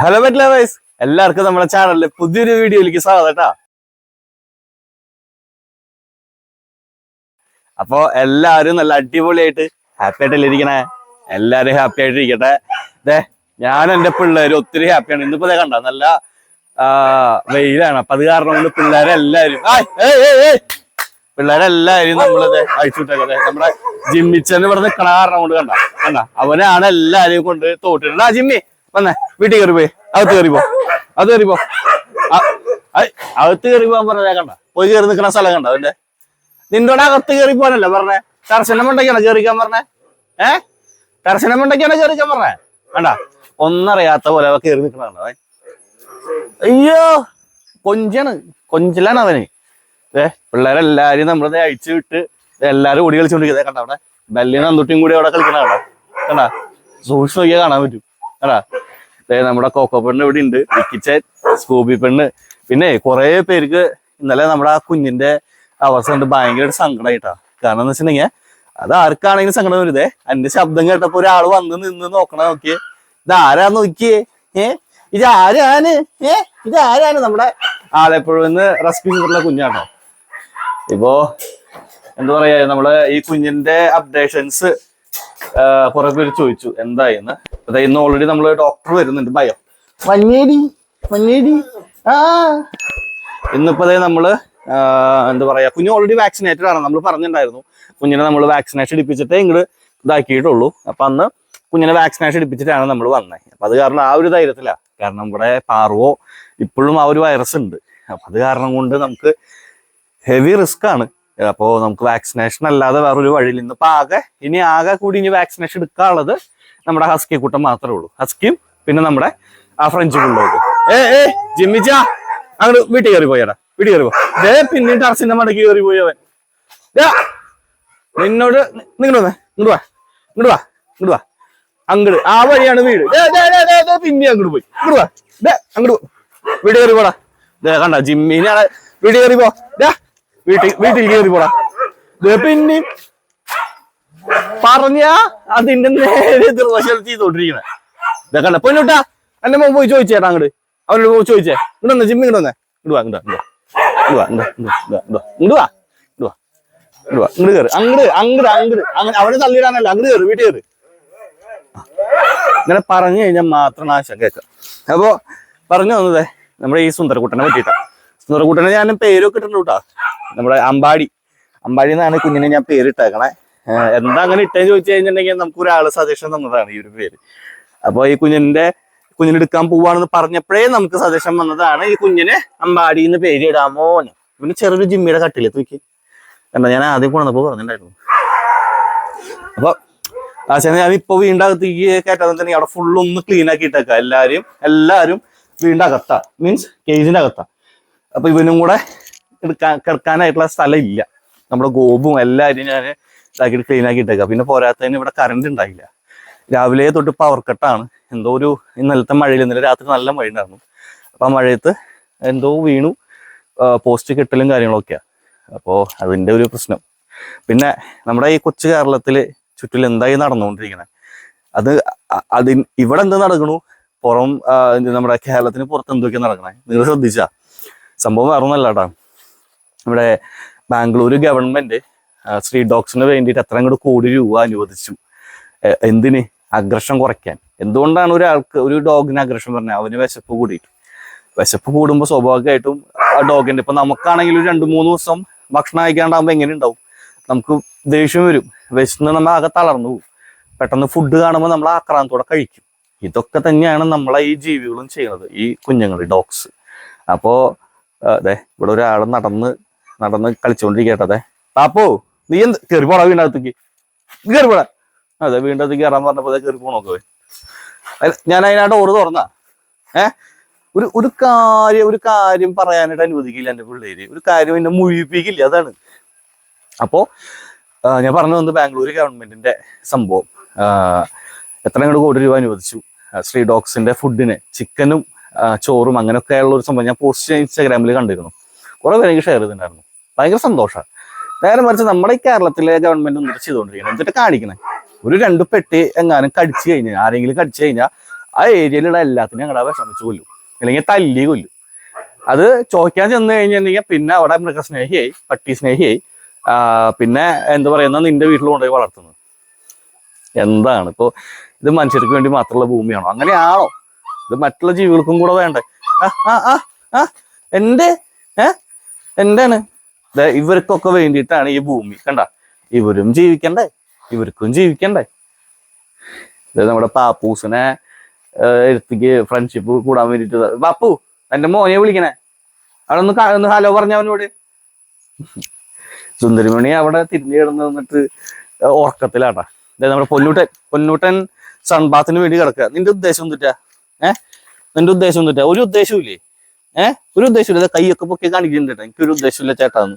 Hello പറ്റില്ല vice എല്ലാവർക്കും നമ്മുടെ ചാനലിലെ പുതിയൊരു വീഡിയോയിലേക്ക് സ്വാഗതം കേട്ടാ. അപ്പോ എല്ലാവരും നല്ല അടിപൊളിയായിട്ട് ഹാപ്പി ആയിട്ടല്ലേ ഇരിക്കണേ? എല്ലാരും ഹാപ്പി ആയിട്ട് ഇരിക്കട്ടെ ദേ ഞാൻ എന്റെ പിള്ളേർ ഒത്തിരി ഹാപ്പിയാണ് ഇന്നിപ്പോ ദേ കണ്ട? നല്ല വെയിലാണ്. അപ്പൊ അത് കാരണം കൊണ്ട് പിള്ളേരെല്ലാരും. പിള്ളേരെല്ലാരും നമ്മളിത് അഴിച്ചുവിട്ടേക്കതെ നമ്മുടെ ജിമ്മിച്ചെന്ന് ഇവിടെ നിൽക്കണ കാരണം കൊണ്ട് കണ്ട? കണ്ട? അവനാണ് എല്ലാരെയും കൊണ്ട് തോട്ടിട്ടുണ്ട് ജിമ്മി. വന്നേ വീട്ടിൽ കയറി പോയി. അകത്ത് കയറി പോ. അത് കയറി പോ. അകത്ത് കയറി പോകാൻ പറഞ്ഞാ കണ്ട? പോയി കയറി നിൽക്കുന്ന സ്ഥലം കണ്ട അതിന്റെ? നിന്നോട് അകത്ത് കയറി പോകാനല്ല പറഞ്ഞേ? ടർശനം ഉണ്ടെങ്കിയാണ് കയറിക്കാൻ പറഞ്ഞേ? ഏ? ടർശനം ഉണ്ടെങ്കിയാണ് കയറിക്കാൻ പറഞ്ഞേ? വേണ്ട ഒന്നറിയാത്ത പോലെ അവ കയറി നിൽക്കണ കണ്ട? അയ്യോ കൊഞ്ചാണ്. കൊഞ്ചിലാണ് അവന്. ഏ പിള്ളേരെല്ലാരും നമ്മളത് അഴിച്ചു വിട്ട് എല്ലാരും ഓടി കളിച്ചോണ്ടിരിക്കുന്നത് കണ്ട അവിടെ? ബല്ലിനും അന്തുട്ടിയും കൂടി അവിടെ കളിക്കണ കണ്ട? കണ്ടാ? സൂക്ഷിച്ച് നോക്കിയാൽ കാണാൻ പറ്റും. ദേ നമ്മുടെ കോക്കോ പെണ്ണ് ഇവിടെ ഉണ്ട് വിക്കിച്ചൻ സ്കൂബി പെണ്ണ്. പിന്നെ കുറെ പേർക്ക് ഇന്നലെ നമ്മുടെ ആ കുഞ്ഞിന്റെ അവസ്ഥ ഉണ്ട് ഭയങ്കര സങ്കടമായിട്ടാ കാരണം എന്ന് വെച്ചിട്ടുണ്ടെങ്കിൽ അത് ആർക്കാണെങ്കിലും സങ്കടം വരുതേ അതിന്റെ ശബ്ദം കേട്ടപ്പോ ഒരാൾ വന്ന് നിന്ന് നോക്കണ നോക്കിയേ. ഇത് ആരാ നോക്കിയേ? ഏ? ഇത് ആരാണ്? ഏ? ഇത് ആരാണ് നമ്മുടെ ആലപ്പുഴന്ന് റെസ്ക്യൂ ചെയ്തിട്ടുള്ള കുഞ്ഞാട്ടോ. ഇപ്പോ എന്താ പറയാ നമ്മൾ ഈ കുഞ്ഞിന്റെ അപ്ഡേഷൻസ് കുറെ പേര് ചോദിച്ചു എന്തായെന്ന് അതായത് ഇന്ന് ഓൾറെഡി നമ്മൾ ഡോക്ടർ വരുന്നുണ്ട്. ഭയം. മഞ്ഞേരി മഞ്ഞേരി ആ. ഇന്നിപ്പോ നമ്മൾ എന്താ പറയാ കുഞ്ഞ് ഓൾറെഡി വാക്സിനേറ്റഡ് ആണ്. നമ്മൾ പറഞ്ഞിട്ടുണ്ടായിരുന്നു. കുഞ്ഞിനെ നമ്മൾ വാക്സിനേഷൻ എടുപ്പിച്ചിട്ടേ ഇങ്ങോട്ട് ഇതാക്കിയിട്ടുള്ളൂ. അപ്പൊ അന്ന് കുഞ്ഞിനെ വാക്സിനേഷൻ എടുപ്പിച്ചിട്ടാണ് നമ്മൾ വന്നത് അപ്പൊ അത് കാരണം ആ ഒരു ധൈര്യത്തില. കാരണം ഇവിടെ പാർവോ ഇപ്പോഴും ആ ഒരു വൈറസ് ഉണ്ട്. അപ്പൊ അത് കാരണം കൊണ്ട് നമുക്ക് ഹെവി റിസ്ക് ആണ്. അപ്പോ നമുക്ക് വാക്സിനേഷൻ അല്ലാതെ വേറൊരു വഴിയിൽ ഇന്നിപ്പോ ആകെ ഇനി ആകെ കൂടി ഇനി വാക്സിനേഷൻ എടുക്കാനുള്ളത് നമ്മുടെ ഹസ്കി കൂട്ടം മാത്രമേ ഉള്ളൂ. ഹസ്കിയും പിന്നെ നമ്മുടെ ആ ഫ്രഞ്ച് കൂട്ടവും ഏ ഏ ജിമ്മിച്ചാ അങ്ങോട്ട് വീട്ടിൽ കയറി പോയടാ. വീട്ടിൽ കയറി പോ. ദേ പിന്നെ ടർസിന്റെ മടക്കി കയറി പോയി അവൻ. നിന്നോട് നിങ്ങോട്ട് വന്നേ ഇങ്ങോട്ട് വാ ഇങ്ങോട്ട് വാ ഇങ്ങോട്ട് വാ. അങ്ങോട്ട് ആ വഴിയാണ് വീട്. പിന്നെ അങ്ങോട്ട് പോയി. ഇങ്ങോട്ട് വാ. ദേ അങ്ങോട്ട് വീട്ടിൽ കയറി പോടാ. ദേ കണ്ട ജിമ്മിനാണ് വീട്ടിൽ കയറി പോ. വീട്ടിൽ വീട്ടിൽ കയറി പോടാ. ദേ പിന്നെയും പറഞ്ഞ അതിന്റെ നേരെ എതിർവശം ചെയ്തോണ്ടിരിക്കണേ. ഇതൊക്കെ പൊന്നൂട്ടാ എന്റെ മുമ്പ് പോയി ചോദിച്ചേട്ടാ അങ്ങോട്ട് അവനോട് പോയി ചോദിച്ചേ. ഇങ്ങോട്ട് വന്നേ ജിമ്മി ഇങ്ങോട്ട് വന്നേ. ഇടുവാ ഇങ്ങോട്ട് ഇടുവാ ഇങ്ങോട്ട് വാ ഇങ്ങോട്ട് വാ ഇങ്ങോട്ട് അങ്ങട് കയറി അങ്ങോട്ട് അങ്ങോട്ട് അങ്ങോട്ട് അങ്ങനെ അവനെ തള്ളിയിടാനല്ല അങ്ങട് കയറി വീട്ടിൽ കയറി ഇങ്ങനെ പറഞ്ഞു കഴിഞ്ഞാൽ മാത്രം നാശം കേൾക്കാം. അപ്പോ പറഞ്ഞു വന്നതേ നമ്മുടെ ഈ സുന്ദരക്കുട്ടനെ പറ്റിയിട്ടാ. സുന്ദരക്കുട്ടനെ ഞാൻ പേരൊക്കെ ഇട്ടിട്ടുണ്ട് കേട്ടോ. നമ്മുടെ അമ്പാടി. അമ്പാടി എന്നാണ് കുഞ്ഞിനെ ഞാൻ പേരിട്ടേക്കണേ. എന്താ അങ്ങനെ ഇട്ടെന്ന് ചോദിച്ചു കഴിഞ്ഞിട്ടുണ്ടെങ്കിൽ നമുക്ക് ഒരാൾ സജഷൻ തന്നതാണ് ഈ ഒരു പേര്. അപ്പൊ ഈ കുഞ്ഞിന്റെ കുഞ്ഞിനെ എടുക്കാൻ പോവാണെന്ന് പറഞ്ഞപ്പോഴേ നമുക്ക് സജഷൻ വന്നതാണ് ഈ കുഞ്ഞിനെ അമ്പാടി എന്ന് പേര് ഇടാമോ പിന്നെ ചെറിയൊരു ജിമ്മിയുടെ കട്ടിൽ തൂക്കി. എന്താ ഞാൻ ആദ്യം കൊണ്ടപ്പോ പറഞ്ഞിട്ടുണ്ടായിരുന്നു. അപ്പൊ ആശാന ഞാൻ ഇപ്പൊ വീണ്ടും ഈ തന്നെ അവിടെ ഫുള്ള് ഒന്ന് ക്ലീൻ ആക്കി ഇട്ടേക്ക. എല്ലാരും എല്ലാരും വീണ്ടകത്ത മീൻസ് കേജിന്റെ അകത്താ. അപ്പൊ ഇവനും കൂടെ എടുക്കാൻ കിടക്കാനായിട്ടുള്ള സ്ഥലം ഇല്ല. നമ്മുടെ ഗോപും എല്ലാരും ഞാൻ ഇതാക്കിയിട്ട് ക്ലീൻ ആക്കി ഇട്ടേക്കാം. പിന്നെ പോരാത്തതിന് ഇവിടെ കറണ്ട് ഉണ്ടായില്ല. രാവിലെ തൊട്ട് പവർ കട്ടാണ് എന്തോ ഒരു ഇന്നലത്തെ മഴയിൽ ഇന്നലെ രാത്രി നല്ല മഴ ഉണ്ടായിരുന്നു. അപ്പൊ ആ മഴയത്ത് എന്തോ വീണു. പോസ്റ്റ് കെട്ടലും കാര്യങ്ങളൊക്കെയാ. അപ്പോ അതിന്റെ ഒരു പ്രശ്നം. പിന്നെ നമ്മുടെ ഈ കൊച്ചു കേരളത്തിൽ ചുറ്റിൽ എന്തായി നടന്നുകൊണ്ടിരിക്കണേ? അത് അതി ഇവിടെ എന്ത് നടക്കണു? പുറം നമ്മുടെ കേരളത്തിന് പുറത്ത് എന്തൊക്കെയാ നടക്കണേ? നിങ്ങൾ ശ്രദ്ധിച്ചാ. സംഭവം വേറെ ഒന്നല്ല കേട്ടോ ഇവിടെ ബാംഗ്ലൂർ ഗവൺമെന്റ് സ്ട്രീറ്റ് ഡോഗ്സിന് വേണ്ടിയിട്ട് എത്ര അങ്ങോട്ട് കോടി രൂപ അനുവദിച്ചു? എന്തിന്? അഗ്രഷൻ കുറയ്ക്കാൻ. എന്തുകൊണ്ടാണ് ഒരാൾക്ക് ഒരു ഡോഗിന് അഗ്രഷൻ പറഞ്ഞത്? അവന് വിശപ്പ് കൂടിയിട്ട്. വിശപ്പ് കൂടുമ്പോൾ സ്വാഭാവികമായിട്ടും ആ ഡോഗിന്റെ ഇപ്പം നമുക്കാണെങ്കിൽ ഒരു രണ്ട് മൂന്ന് ദിവസം ഭക്ഷണം കഴിക്കാണ്ടാകുമ്പോൾ എങ്ങനെ ഉണ്ടാവും? നമുക്ക് ദേഷ്യം വരും. വിശന്ന് നമ്മൾ ആകെ തളർന്നു പോകും. പെട്ടെന്ന് ഫുഡ് കാണുമ്പോൾ നമ്മൾ ആക്രാന്തത്തോടെ കഴിക്കും. ഇതൊക്കെ തന്നെയാണ് നമ്മളെ ഈ ജീവികളും ചെയ്യുന്നത് ഈ കുഞ്ഞുങ്ങൾ ഡോഗ്സ്. അപ്പോൾ അതെ ഇവിടെ ഒരാൾ നടന്ന് നടന്ന് കളിച്ചുകൊണ്ടിരിക്കട്ടെ പാപ്പോ നീ എന്ത് കയറി പോടാ വീണ്ടകത്തേക്ക് കയറി പോടാ. അതെ വീണ്ടകത്തേക്ക് കയറാൻ പറഞ്ഞപ്പോ കയറി പോണോക്കെ ഞാൻ അതിനായിട്ട് ഓറ് തുറന്ന. ഏ? ഒരു ഒരു കാര്യം ഒരു കാര്യം പറയാനായിട്ട് അനുവദിക്കില്ല എന്റെ പിള്ളേര്. ഒരു കാര്യം എന്നെ മുഴിപ്പിക്കില്ല അതാണ്. അപ്പോ ഞാൻ പറഞ്ഞു വന്നത് ബാംഗ്ലൂർ ഗവൺമെന്റിന്റെ സംഭവം. എത്ര അങ്ങോട്ട് കോടി രൂപ അനുവദിച്ചു. ശ്രീ ഡോക്സിന്റെ ഫുഡിന് ചിക്കനും ചോറും അങ്ങനെയൊക്കെയുള്ള ഒരു സംഭവം ഞാൻ പോസ്റ്റ് ഇൻസ്റ്റാഗ്രാമിൽ കണ്ടിരുന്നു. കുറെ പേര് എനിക്ക് ഷെയർ ചെയ്തിട്ടുണ്ടായിരുന്നു. ഭയങ്കര സന്തോഷമാണ് നേരെ മറിച്ച് നമ്മുടെ കേരളത്തിലെ ഗവൺമെന്റ് ഒന്നും ചെയ്തുകൊണ്ടിരിക്കുന്നത് എന്നിട്ട് കാണിക്കണേ ഒരു രണ്ട് പെട്ടി എങ്ങാനും കടിച്ചു കഴിഞ്ഞാൽ ആരെങ്കിലും കടിച്ചു കഴിഞ്ഞാൽ ആ ഏരിയയിലുള്ള എല്ലാത്തിനും ഞങ്ങളുടെ വിഷമിച്ചു കൊല്ലും. അല്ലെങ്കിൽ തല്ലി കൊല്ലും. അത് ചോദിക്കാൻ ചെന്ന് കഴിഞ്ഞിട്ടുണ്ടെങ്കിൽ പിന്നെ അവിടെ മൃഗസ്നേഹിയായി പട്ടി സ്നേഹിയായി. പിന്നെ എന്താ പറയുന്ന നിന്റെ വീട്ടിൽ കൊണ്ടുപോയി വളർത്തുന്നത്. എന്താണ് ഇപ്പോ ഇത് മനുഷ്യർക്ക് വേണ്ടി മാത്രമുള്ള ഭൂമിയാണോ? അങ്ങനെയാണോ? ഇത് മറ്റുള്ള ജീവികൾക്കും കൂടെ വേണ്ടേ? ആ ആ ആ എന്റെ ഏ? എന്താണ്? ഇവർക്കൊക്കെ വേണ്ടിയിട്ടാണ് ഈ ഭൂമി. കണ്ട? ഇവരും ജീവിക്കണ്ടേ? ഇവർക്കും ജീവിക്കണ്ടേ? നമ്മുടെ പാപ്പൂസിനെ എടുത്തേക്ക് ഫ്രണ്ട്ഷിപ്പ് കൂടാൻ വേണ്ടിട്ട് പാപ്പു എന്റെ മോനെ വിളിക്കണേ. അവിടെ ഒന്ന് ഹലോ പറഞ്ഞ അവനോട്. സുന്ദരിമണി അവിടെ തിരിഞ്ഞു കിടന്ന് നിന്നിട്ട് ഉറക്കത്തിലാട്ടാ. അതായത് നമ്മുടെ പൊന്നൂട്ടൻ പൊന്നൂട്ടൻ സൺബാത്തിന് വേണ്ടി കിടക്കുക. നിന്റെ ഉദ്ദേശം എന്തിട്ടാ? ഏഹ് നിന്റെ ഉദ്ദേശം എന്തിട്ടാ? ഒരു ഉദ്ദേശവും ഇല്ലേ ഏ? ഒരു ഉദ്ദേശമില്ല കൈയൊക്കെ പൊക്കി കാണിക്കുന്നുണ്ട് കേട്ടോ. എനിക്കൊരു ഉദ്ദേശമില്ല ചേട്ടാന്ന്.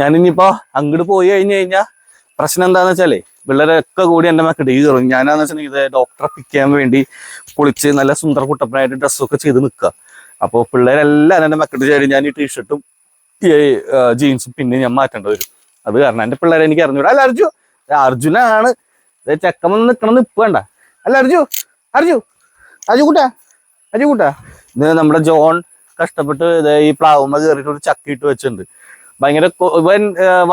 ഞാനിനിയിപ്പോ അങ്ങോട്ട് പോയി കഴിഞ്ഞു കഴിഞ്ഞാ പ്രശ്നം എന്താന്ന് വെച്ചാലേ പിള്ളേരൊക്കെ കൂടി എന്റെ മക്കളുടെ ഈ കയറും. ഞാനാന്ന് വെച്ചിട്ടുണ്ടെങ്കിൽ ഡോക്ടറെ പിക്ക് ചെയ്യാൻ വേണ്ടി കുളിച്ച് നല്ല സുന്ദര കുട്ടപ്പനായിട്ട് ഡ്രസ്സൊക്കെ ചെയ്ത് നിൽക്കുക അപ്പോൾ പിള്ളേരെല്ലാം എന്റെ മക്കളുടെ ചേരി. ഞാൻ ഈ ടീഷർട്ടും ഈ ജീൻസും പിന്നെ ഞാൻ മാറ്റേണ്ടി വരും. അത് കാരണം എന്റെ പിള്ളേരെ എനിക്ക് അറിഞ്ഞൂടാ. അല്ല അർജു അർജുനാണ്. ചെക്കമെന്ന് നിക്കണം നിപ്പ് വേണ്ട അല്ല അർജു അർജു അജു കൂട്ടാ അജു കൂട്ടാ. ഇത് നമ്മുടെ ജോൺ കഷ്ടപ്പെട്ട് ഈ പ്ലാവുമ്മ കയറിയിട്ട് ഒരു ചക്ക ഇട്ട് വെച്ചിട്ടുണ്ട്. ഭയങ്കര ഇവൻ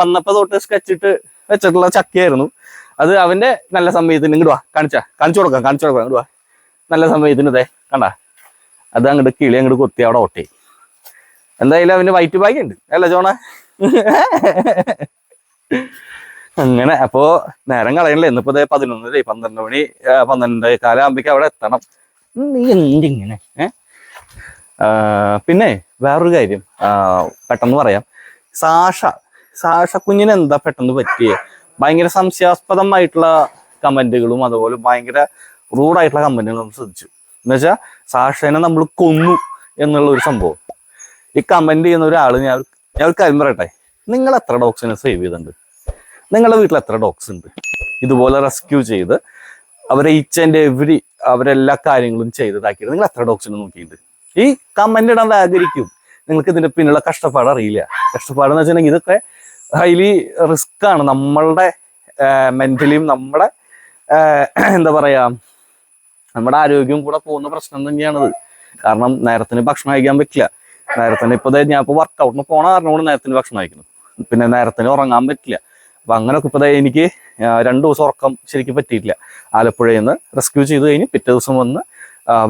വന്നപ്പോ തൊട്ട് സ്കെച്ച് ഇട്ട് വെച്ചിട്ടുള്ള ചക്കയായിരുന്നു. അത് അവന്റെ നല്ല സമയത്തിന് ഇങ്ങോട്ട് വാ കാണിച്ചാ കാണിച്ചു കൊടുക്കാം കാണിച്ചു കൊടുക്കാം ഇങ്ങോട്ട് വാ. നല്ല സമയത്തിന് അതെ കണ്ടാ. അത് അങ്ങോട്ട് കിളി അങ്ങോട്ട് കൊത്തി അവിടെ ഓട്ടെ. എന്തായാലും അവന് വൈറ്റ് ബാഗ് ഉണ്ട്. അല്ല ജോണ? അങ്ങനെ അപ്പോ നേരം കളയണില്ല. ഇന്നിപ്പോ പതിനൊന്നരേ പന്ത്രണ്ട് മണി പന്ത്രണ്ട് കാലാകുമ്പേക്ക് അവിടെ എത്തണം. നീ എന്തിങ്ങനെ പിന്നെ വേറൊരു കാര്യം പെട്ടെന്ന് പറയാം. സാഷ സാഷ കുഞ്ഞിന് എന്താ പെട്ടെന്ന് പറ്റിയേ? ഭയങ്കര സംശയാസ്പദമായിട്ടുള്ള കമന്റുകളും അതുപോലെ ഭയങ്കര റൂഡായിട്ടുള്ള കമന്റുകളും ശ്രദ്ധിച്ചു. എന്നുവെച്ചാൽ സാഷേനെ നമ്മൾ കൊന്നു എന്നുള്ള ഒരു സംഭവം. ഈ കമന്റ് ചെയ്യുന്ന ഒരാൾ ഞാൻ ഞാൻ ഒരു കാര്യം പറയട്ടെ? നിങ്ങൾ എത്ര ഡോക്സിനെ സേവ് ചെയ്തിട്ടുണ്ട്? നിങ്ങളുടെ വീട്ടിൽ എത്ര ഡോഗ്സ് ഉണ്ട്? ഇതുപോലെ റെസ്ക്യൂ ചെയ്ത് അവരെ ഈച്ച് ആൻഡ് എവരി അവരെല്ലാ കാര്യങ്ങളും ചെയ്തതാക്കിയിട്ട് നിങ്ങൾ എത്ര ഡോഗ്സിനെ നോക്കിയിട്ടുണ്ട്? ഈ കമന്റ് ഇടാൻ ആഗ്രഹിക്കും. നിങ്ങൾക്ക് ഇതിന്റെ പിന്നിലുള്ള കഷ്ടപ്പാട് അറിയില്ല. കഷ്ടപ്പാട് എന്ന് വെച്ചിട്ടുണ്ടെങ്കിൽ ഇതൊക്കെ ഹൈലി റിസ്ക് ആണ്. നമ്മളുടെ മെന്റലിയും നമ്മുടെ എന്താ പറയാ നമ്മുടെ ആരോഗ്യവും കൂടെ പോകുന്ന പ്രശ്നം തന്നെയാണത്. കാരണം നേരത്തിന് ഭക്ഷണം കഴിക്കാൻ പറ്റില്ല. നേരത്തിന് ഇപ്പൊ ഞാൻ ഇപ്പൊ വർക്കൗട്ടിന് പോണ കാരണം കൊണ്ട് നേരത്തിന് ഭക്ഷണം കഴിക്കുന്നു പിന്നെ നേരത്തിന് ഉറങ്ങാൻ പറ്റില്ല. അപ്പൊ അങ്ങനെയൊക്കെ ഇപ്പൊ എനിക്ക് രണ്ട് ദിവസം ഉറക്കം ശരിക്കും പറ്റിയിട്ടില്ല. ആലപ്പുഴയിൽ നിന്ന് റെസ്ക്യൂ ചെയ്ത് കഴിഞ്ഞ് പിറ്റേ ദിവസം വന്ന്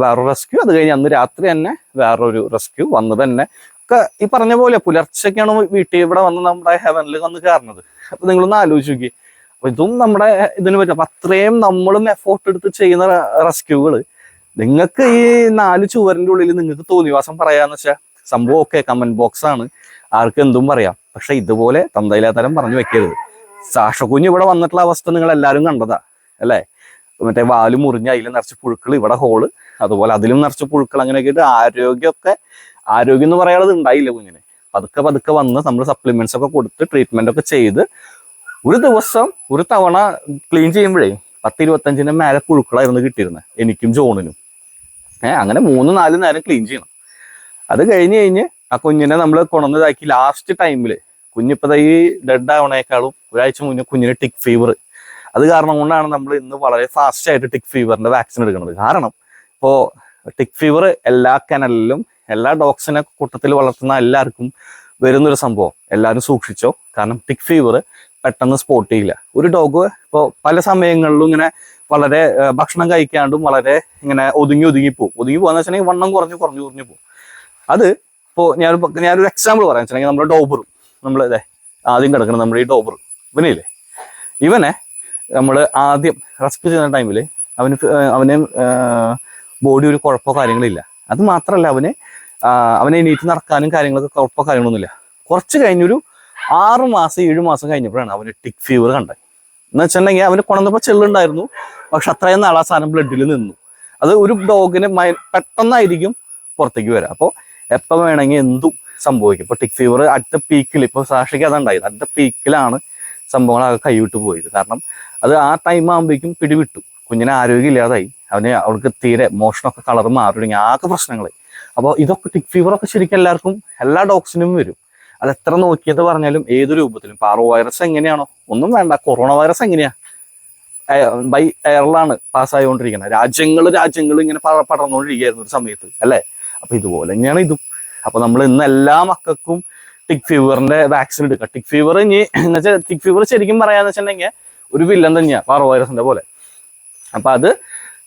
വേറൊരു റെസ്ക്യൂ അത് കഴിഞ്ഞ് അന്ന് രാത്രി തന്നെ വേറൊരു റെസ്ക്യൂ വന്ന് തന്നെ. ഒക്കെ ഈ പറഞ്ഞ പോലെ പുലർച്ചയ്ക്കാണ് വീട്ടിൽ ഇവിടെ വന്ന് നമ്മുടെ ഹെവനിൽ വന്ന് കയറുന്നത്. അപ്പൊ നിങ്ങളൊന്ന് ആലോചിച്ച് നോക്കി അപ്പൊ ഇതും നമ്മുടെ ഇതിന് പറ്റും. അപ്പൊ അത്രയും നമ്മളും എഫോർട്ട് എടുത്ത് ചെയ്യുന്ന റെസ്ക്യൂകൾ നിങ്ങൾക്ക് ഈ നാല് ചുവരിന്റെ ഉള്ളിൽ നിങ്ങൾക്ക് തോന്നിവാസം പറയാന്ന് വെച്ചാൽ സംഭവം ഒക്കെ കമന്റ് ബോക്സ് ആണ്. ആർക്കും എന്തും പറയാം. പക്ഷെ ഇതുപോലെ തന്തയിലാത്തരം പറഞ്ഞു വെക്കരുത്. സാഷക്കുഞ്ഞ് ഇവിടെ വന്നിട്ടുള്ള അവസ്ഥ നിങ്ങൾ എല്ലാവരും കണ്ടതാ അല്ലേ? മറ്റേ വാൽ മുറിഞ്ഞ് അതിൽ നിറച്ച് പുഴുക്കൾ ഇവിടെ ഹോൾ അതുപോലെ അതിലും നിറച്ച് പുഴുക്കൾ അങ്ങനെയൊക്കെ ആയിട്ട് ആരോഗ്യമൊക്കെ ആരോഗ്യം എന്ന് പറയാനുള്ളത് ഉണ്ടായില്ല കുഞ്ഞിന്. പതുക്കെ പതുക്കെ വന്ന് നമ്മൾ സപ്ലിമെന്റ്സ് ഒക്കെ കൊടുത്ത് ട്രീറ്റ്മെന്റ് ഒക്കെ ചെയ്ത് ഒരു ദിവസം ഒരു തവണ ക്ലീൻ ചെയ്യുമ്പോഴേ പത്ത് ഇരുപത്തഞ്ചിന് മേലെ പുഴുക്കളായിരുന്നു കിട്ടിയിരുന്നത് എനിക്കും ജോണിനും. ഏഹ് അങ്ങനെ മൂന്ന് നാല് നേരം ക്ലീൻ ചെയ്യണം. അത് കഴിഞ്ഞ് കഴിഞ്ഞ് ആ കുഞ്ഞിനെ നമ്മൾ കൊണ്ടുവന്നതാക്കി ലാസ്റ്റ് ടൈമിൽ കുഞ്ഞിപ്പത ഈ ഡെഡ് ആവണേക്കാളും ഒരാഴ്ച മുന്നേ കുഞ്ഞിന് ടിക് ഫീവർ അത് കാരണം കൊണ്ടാണ് നമ്മൾ ഇന്ന് വളരെ ഫാസ്റ്റ് ആയിട്ട് ടിക് ഫീവറിന്റെ വാക്സിൻ എടുക്കുന്നത്. കാരണം ഇപ്പോ ടിക് ഫീവർ എല്ലാ കനലിലും എല്ലാ ഡോഗ്സിനെ കൂട്ടത്തിൽ വളർത്തുന്ന എല്ലാവർക്കും വരുന്നൊരു സംഭവം. എല്ലാവരും സൂക്ഷിച്ചോ. കാരണം ടിക് ഫീവർ പെട്ടെന്ന് സ്പോട്ട് ചെയ്യില്ല. ഒരു ഡോഗ് ഇപ്പോൾ പല സമയങ്ങളിലും ഇങ്ങനെ വളരെ ഭക്ഷണം കഴിക്കാണ്ടും വളരെ ഇങ്ങനെ ഒതുങ്ങി ഒതുങ്ങി പോകും ഒതുങ്ങി പോകാന്ന് വെച്ചിട്ടുണ്ടെങ്കിൽ വണ്ണം കുറഞ്ഞ് കുറഞ്ഞു കുറഞ്ഞു പോകും അത് ഇപ്പോൾ ഞാനൊരു ഞാനൊരു എക്സാമ്പിൾ പറയാൻ വെച്ചിട്ടുണ്ടെങ്കിൽ നമ്മുടെ ഡോബറും. നമ്മൾ ഇതേ ആദ്യം കിടക്കുന്ന നമ്മുടെ ഈ ഡോബർ ഇവനില്ലേ? ഇവനെ നമ്മൾ ആദ്യം റെസ്ക്യൂ ചെയ്യുന്ന ടൈമിൽ അവന് അവനെ ബോഡി ഒരു കുഴപ്പമോ കാര്യങ്ങളില്ല അത് മാത്രമല്ല അവന് അവനെ എണീറ്റ് നടക്കാനും കാര്യങ്ങളൊക്കെ കുഴപ്പമോ കാര്യങ്ങളൊന്നുമില്ല കുറച്ച് കഴിഞ്ഞൊരു ആറ് മാസം ഏഴ് മാസം കഴിഞ്ഞപ്പോഴാണ് അവന് ടിക് ഫീവർ കണ്ടത്. എന്ന് വെച്ചിട്ടുണ്ടെങ്കിൽ അവന് കൊണ്ടുവന്നപ്പോൾ ചെള്ളുണ്ടായിരുന്നു പക്ഷെ അത്രയും നാളെ ആ സാധനം ബ്ലഡിൽ നിന്നു. അത് ഒരു ഡോഗിന് പെട്ടെന്നായിരിക്കും പുറത്തേക്ക് വരാം. അപ്പോൾ എപ്പോൾ വേണമെങ്കിൽ എന്തും സംഭവിക്കും. ഇപ്പോൾ ടിക് ഫീവർ അടുത്ത പീക്കിൽ ഇപ്പോൾ സാക്ഷിക്ക് അതുണ്ടായത്. അടുത്ത പീക്കിലാണ് സംഭവങ്ങളൊക്കെ കൈവിട്ട് പോയത്. കാരണം അത് ആ ടൈം ആകുമ്പോഴേക്കും പിടിവിട്ടു. കുഞ്ഞിനെ ആരോഗ്യം ഇല്ലാതായി. അവന് അവൾക്ക് തീരെ മോഷണമൊക്കെ കളർ മാറി തുടങ്ങി ആകെ പ്രശ്നങ്ങൾ അപ്പോൾ ഇതൊക്കെ ടിക് ഫീവറൊക്കെ ശരിക്കും എല്ലാവർക്കും എല്ലാ ഡോഗ്സിനും വരും. അത് എത്ര നോക്കിയത് പറഞ്ഞാലും ഏത് രൂപത്തിലും. പാറോ വൈറസ് എങ്ങനെയാണോ? ഒന്നും വേണ്ട. കൊറോണ വൈറസ് എങ്ങനെയാ? ബൈ എയറിലാണ് പാസ്സായിക്കൊണ്ടിരിക്കുന്നത് രാജ്യങ്ങൾ രാജ്യങ്ങൾ ഇങ്ങനെ പടർന്നുകൊണ്ടിരിക്കുന്ന ഒരു സമയത്ത്. അല്ലേ? അപ്പൊ ഇതുപോലെ തന്നെയാണ് ഇതും. അപ്പൊ നമ്മൾ ഇന്ന് എല്ലാ മക്കൾക്കും ടിക് ഫീവറിന്റെ വാക്സിൻ എടുക്കുക ടിക് ഫീവർ ഇനി എന്നുവെച്ചാൽ ടിക് ഫീവർ ശരിക്കും പറയാന്ന് വെച്ചിട്ടുണ്ടെങ്കിൽ ഒരു വില്ലൻ തന്നെയാണ് പാറോ വൈറസിന്റെ പോലെ. അപ്പൊ അത്